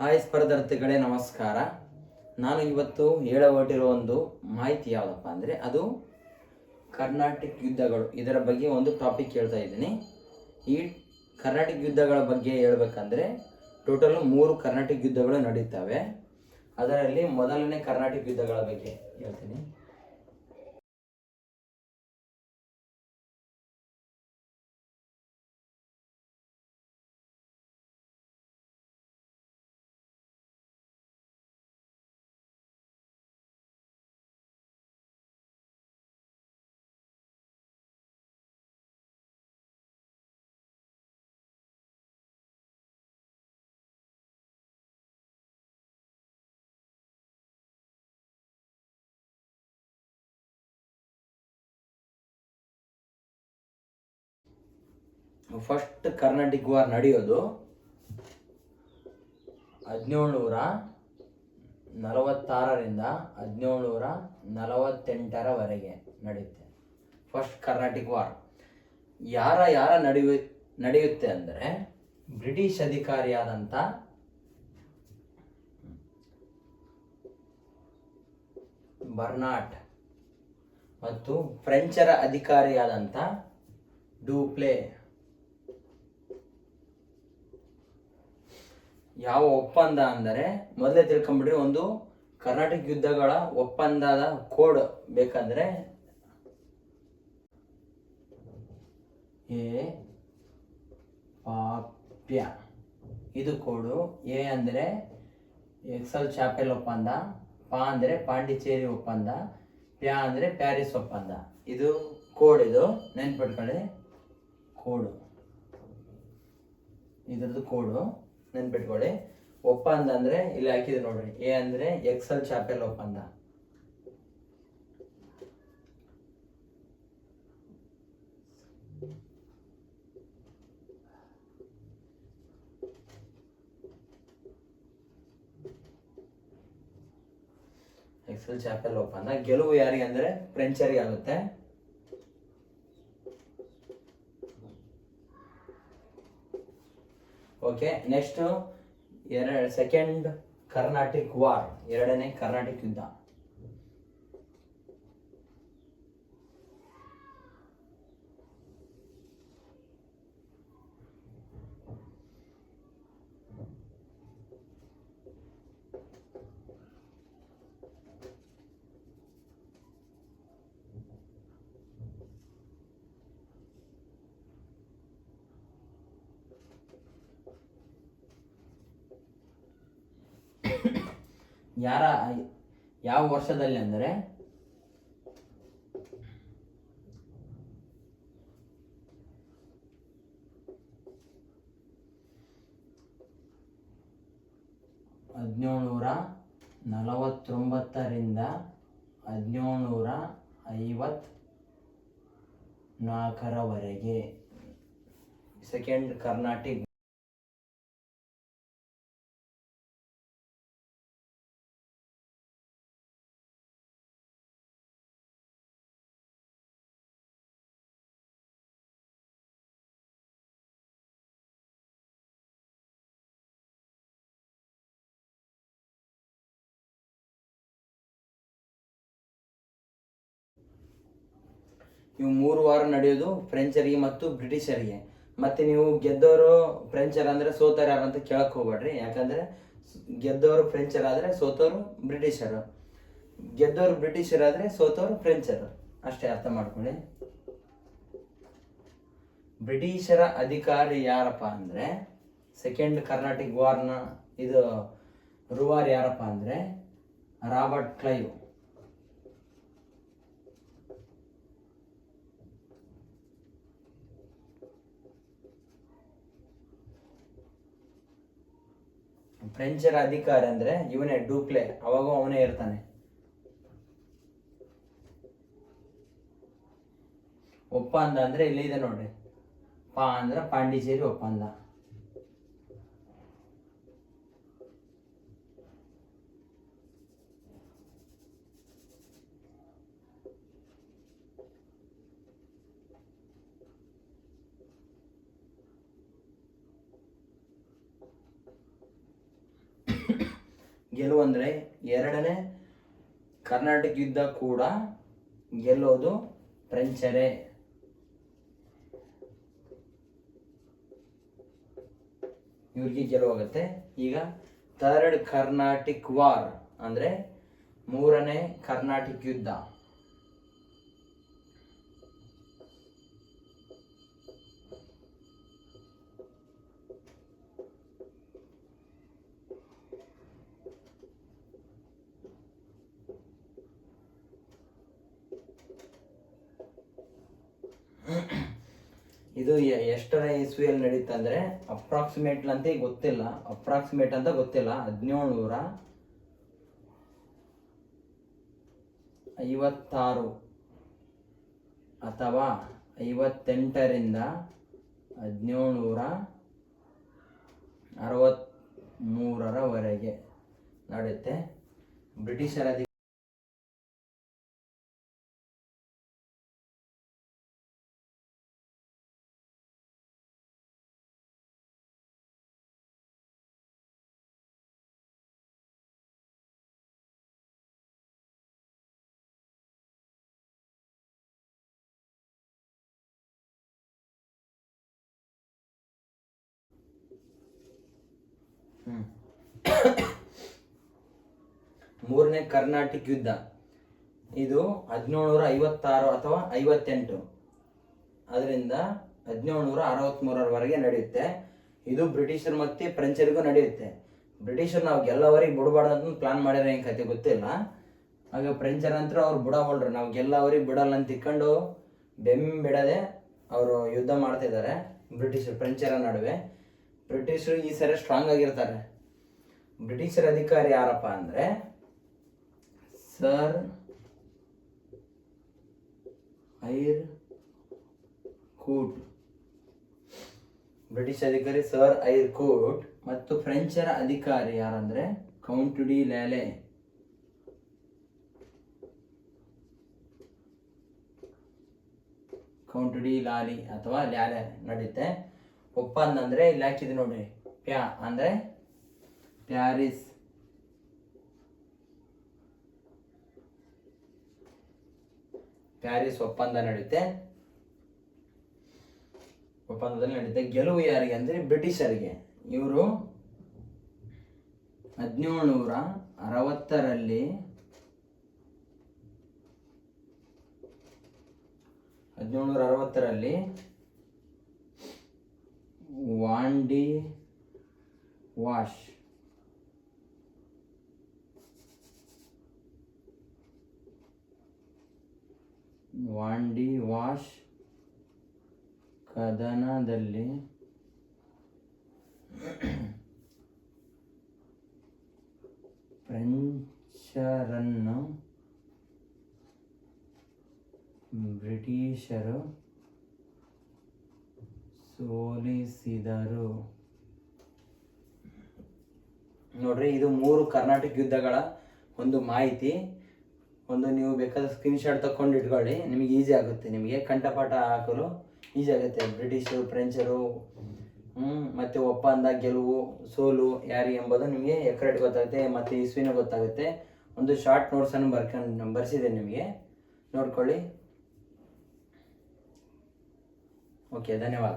Hi ಸ್ಪರ್ಧಾರ್ಥಿಗಳೇ, ನಮಸ್ಕಾರ. ನಾನು ಇವತ್ತು ಹೇಳ ಹೊರಟಿರೋ ಒಂದು ಮಾಹಿತಿ ಯಾವುದಪ್ಪ ಅಂದರೆ ಅದು ಕರ್ನಾಟಕ ಯುದ್ಧಗಳು. ಇದರ ಬಗ್ಗೆ ಒಂದು ಟಾಪಿಕ್ ಹೇಳ್ತಾ ಇದ್ದೀನಿ. ಈ ಕರ್ನಾಟಕ ಯುದ್ಧಗಳ ಬಗ್ಗೆ ಹೇಳಬೇಕಂದ್ರೆ ಟೋಟಲ್ ಮೂರು ಕರ್ನಾಟಕ ಯುದ್ಧಗಳು ನಡೀತವೆ. ಅದರಲ್ಲಿ ಮೊದಲನೇ ಕರ್ನಾಟಕ ಯುದ್ಧಗಳ ಬಗ್ಗೆ ಹೇಳ್ತೀನಿ. ಫಸ್ಟ್ ಕರ್ನಾಟಿಕ್ ವಾರ್ ನಡೆಯೋದು ಹದಿನೇಳು ನೂರ ನಲವತ್ತಾರರಿಂದ ಹದಿನೇಳ್ನೂರ ನಲವತ್ತೆಂಟರವರೆಗೆ ನಡೆಯುತ್ತೆ. ಫಸ್ಟ್ ಕರ್ನಾಟಿಕ್ ವಾರ್ ಯಾರ ಯಾರ ನಡೆಯು, ನಡೆಯುತ್ತೆ ಅಂದರೆ ಬ್ರಿಟಿಷ್ ಅಧಿಕಾರಿಯಾದಂಥ ಬರ್ನಾಟ್ ಮತ್ತು ಫ್ರೆಂಚರ ಅಧಿಕಾರಿಯಾದಂಥ ಡೂಪ್ಲೆ ಯಾವ ಒಪ್ಪಂದ ಅಂದರೆ ಮೊದಲೇ ತಿಳ್ಕೊಂಬಿಡ್ರಿ, ಒಂದು ಕರ್ನಾಟಕ ಯುದ್ಧಗಳ ಒಪ್ಪಂದದ ಕೋಡ್ ಬೇಕಂದ್ರೆ ಎ ಪಾಪ್ಯ. ಇದು ಕೋಡು ಎ ಅಂದರೆ ಎಕ್ಸಲ್ ಚಾಪೆಲ್ ಒಪ್ಪಂದ, ಪಾ ಅಂದರೆ ಪಾಂಡಿಚೇರಿ ಒಪ್ಪಂದ, ಪ್ಯಾ ಅಂದರೆ ಪ್ಯಾರಿಸ್ ಒಪ್ಪಂದ. ಇದು ಕೋಡ್, ಇದು ನೆನ್ಪಿಟ್ಕೊಳ್ಳಿ. ಕೋಡು. ಇದರದ್ದು ಕೋಡು. ನೆನ್ಪಿಟ್ಕೊಳ್ಳಿ. ಒಪ್ಪಂದ ಅಂದ್ರೆ ಇಲ್ಲಿ ಹಾಕಿದೆ ನೋಡ್ರಿ. ಎ ಅಂದ್ರೆ ಎಕ್ಸಲ್ ಚಾಪೆಲ್ ಒಪ್ಪಂದ. ಎಕ್ಸಲ್ ಚಾಪೆಲ್ ಒಪ್ಪಂದ. ಗೆಲುವು ಯಾರಿಗೆ ಅಂದ್ರೆ ಫ್ರೆಂಚರಿಗೆ ಆಗುತ್ತೆ. ಓಕೆ ನೆಕ್ಸ್ಟ್ ಎರಡು ಸೆಕೆಂಡ್ ಕರ್ನಾಟಿಕ್ ವಾರ್ ಎರಡನೇ ಕರ್ನಾಟಕ ಯುದ್ಧ. ಯಾರ ಯಾವ ವರ್ಷದಲ್ಲಿ ಅಂದರೆ? ಹದಿನೇಳುನೂರ ನಲವತ್ತೊಂಬತ್ತರಿಂದ ಹದಿನೇಳುನೂರ ಐವತ್ ನಾಲ್ಕರವರೆಗೆ ಸೆಕೆಂಡ್ ಕರ್ನಾಟಿಕ್ ಇವು ಮೂರು ವಾರ ನಡೆಯೋದು ಫ್ರೆಂಚರಿಗೆ ಮತ್ತು ಬ್ರಿಟಿಷರಿಗೆ. ಮತ್ತೆ ನೀವು ಗೆದ್ದವರು ಫ್ರೆಂಚರ್ ಅಂದರೆ ಸೋತಾರ ಅಂತ ಕೇಳಕ್ಕೆ ಹೋಗ್ಬೇಡ್ರಿ. ಯಾಕಂದ್ರೆ ಗೆದ್ದವರು ಫ್ರೆಂಚರ್ ಆದ್ರೆ ಸೋತವರು ಬ್ರಿಟಿಷರು. ಗೆದ್ದವರು ಬ್ರಿಟಿಷರಾದರೆ ಸೋತವರು ಫ್ರೆಂಚರು. ಅಷ್ಟೇ ಅರ್ಥ ಮಾಡ್ಕೊಳ್ಳಿ. ಬ್ರಿಟಿಷರ ಅಧಿಕಾರಿ ಯಾರಪ್ಪ ಅಂದ್ರೆ ಸೆಕೆಂಡ್ ಕರ್ನಾಟಕ ವಾರ್ನ ಇದು ರೂವಾರ್ ಯಾರಪ್ಪ ಅಂದ್ರೆ ರಾಬರ್ಟ್ ಕ್ಲೈವ್. ಫ್ರೆಂಚರ ಅಧಿಕಾರ ಅಂದ್ರೆ ಇವನೇ ಡೂಪ್ಲೆ, ಅವಾಗೂ ಅವನೇ ಇರ್ತಾನೆ. ಒಪ್ಪಂದ ಅಂದ್ರೆ ಇಲ್ಲಿ ಇದೆ ನೋಡ್ರಿ. ಪಾ ಅಂದ್ರೆ ಪಾಂಡಿಚೇರಿ ಒಪ್ಪಂದ. ಗೆಲುವು ಅಂದರೆ ಎರಡನೇ ಕರ್ನಾಟಕ ಯುದ್ಧ ಕೂಡ ಗೆಲ್ಲೋದು ಫ್ರೆಂಚರೇ ಇವ್ರಿಗೆ ಗೆಲುವಾಗುತ್ತೆ ಈಗ ಥರ್ಡ್ ಕರ್ನಾಟಿಕ್ ವಾರ್ ಅಂದರೆ ಮೂರನೇ ಕರ್ನಾಟಕ ಯುದ್ಧ. ಇದು ಎಷ್ಟರ ಇಸ್ವಿಯಲ್ಲಿ ನಡೀತಂದ್ರೆ ಅಪ್ರಾಕ್ಸಿಮೇಟ್ ಅಂತ ಗೊತ್ತಿಲ್ಲ. ಅಪ್ರಾಕ್ಸಿಮೇಟ್ ಅಂತ ಗೊತ್ತಿಲ್ಲ. ಹದಿನೇಳು ನೂರ ಐವತ್ತಾರು ಅಥವಾ ಐವತ್ತೆಂಟರಿಂದ ಹದಿನೇಳು ನೂರ ಅರವತ್ತ್ಮೂರರವರೆಗೆ ನಡೆಯುತ್ತೆ. ಬ್ರಿಟಿಷರ ಮೂರನೇ ಕರ್ನಾಟಕ ಯುದ್ಧ. ಇದು ಹದಿನೇಳುನೂರ ಐವತ್ತಾರು ಅಥವಾ ಐವತ್ತೆಂಟು. ಅದರಿಂದ ಹದಿನೇಳುನೂರ ಅರವತ್ತ್ಮೂರರವರೆಗೆ ನಡೆಯುತ್ತೆ. ಇದು ಬ್ರಿಟಿಷರು ಮತ್ತೆ ಫ್ರೆಂಚರಿಗೂ ನಡೆಯುತ್ತೆ. ಬ್ರಿಟಿಷರು ನಾವು ಗೆಲ್ಲವರಿಗೆ ಬಿಡಬಾರ್ದು ಅಂತ ಪ್ಲಾನ್ ಮಾಡ್ಯಾರ ಏನು ಕತೆ ಗೊತ್ತಿಲ್ಲ. ಆಗ ಫ್ರೆಂಚರ್ ಅಂತ ಅವ್ರು ಬಿಡವಲ್ರು ನಾವು ಗೆಲ್ಲವರಿಗೆ ಬಿಡಲ್ಲ ಅಂತ ಇಕ್ಕೊಂಡು ಬೆಮ್ ಬಿಡದೆ ಅವರು ಯುದ್ಧ ಮಾಡ್ತಿದ್ದಾರೆ ಬ್ರಿಟಿಷರು, ಫ್ರೆಂಚರ ನಡುವೆ. ಬ್ರಿಟಿಷರು ಈ ಸರಿ ಸ್ಟ್ರಾಂಗ್ ಆಗಿರ್ತಾರೆ. ಬ್ರಿಟಿಷರ ಅಧಿಕಾರಿ ಯಾರಪ್ಪ ಅಂದ್ರೆ ಸರ್ ಐರ್ ಕೂಟ್. ಬ್ರಿಟಿಷ್ ಅಧಿಕಾರಿ ಸರ್ ಐರ್ ಕೂಟ್ ಮತ್ತು ಫ್ರೆಂಚರ ಅಧಿಕಾರಿ ಯಾರಂದ್ರೆ? Count de Lally count de Lally ಅಥವಾ ಲ್ಯಾಲೆ ನಡೆಯುತ್ತೆ ಒಪ್ಪಂದ ಅಂದ್ರೆ ಇಲ್ಲಿ ಹಾಕಿದೆ ನೋಡ್ರಿ. ಪ್ಯಾ ಅಂದ್ರೆ ಪ್ಯಾರಿಸ್. ಪ್ಯಾರಿಸ್ ಒಪ್ಪಂದ ನಡೆಯುತ್ತೆ ಒಪ್ಪಂದದಲ್ಲಿ ನಡೆಯುತ್ತೆ ಗೆಲುವು ಯಾರಿಗೆ ಅಂದ್ರೆ ಬ್ರಿಟಿಷರಿಗೆ. ಇವರು ಹದಿನೇಳುನೂರ ಅರವತ್ತರಲ್ಲಿ ಹದಿನೇಳುನೂರ ಅರವತ್ತರಲ್ಲಿ ವಾಂಡಿ ವಾಶ್ ವಾಂಡಿ ವಾಶ್ ಕದನದಲ್ಲಿ ಫ್ರೆಂಚರನ್ನು ಬ್ರಿಟಿಷರು ಸೋಲಿಸಿದರು. ನೋಡ್ರಿ, ಇದು ಮೂರು ಕರ್ನಾಟಕ ಯುದ್ಧಗಳ ಒಂದು ಮಾಹಿತಿ. ಒಂದು ನೀವು ಬೇಕಾದ್ರೆ ಸ್ಕ್ರೀನ್ಶಾಟ್ ತಕೊಂಡು ಇಟ್ಕೊಳ್ಳಿ, ನಿಮಗೆ ಈಸಿ ಆಗುತ್ತೆ. ನಿಮಗೆ ಕಂಠಪಾಠ ಹಾಕಲು ಈಸಿ ಆಗುತ್ತೆ. ಬ್ರಿಟಿಷರು, ಫ್ರೆಂಚರು ಮತ್ತೆ ಒಪ್ಪಂದ, ಗೆಲುವು, ಸೋಲು, ಯಾರು ಎಂಬುದು ನಿಮಗೆ ಎಕರೆಟ್ ಗೊತ್ತಾಗುತ್ತೆ, ಮತ್ತೆ ಇಸ್ವಿನ ಗೊತ್ತಾಗುತ್ತೆ. ಒಂದು ಶಾರ್ಟ್ ನೋಟ್ಸನ್ನು ಬರ್ಕೊಂಡು ಬರ್ಸಿದೆ ನಿಮಗೆ. ನೋಡ್ಕೊಳ್ಳಿ. ಓಕೆ, ಧನ್ಯವಾದ.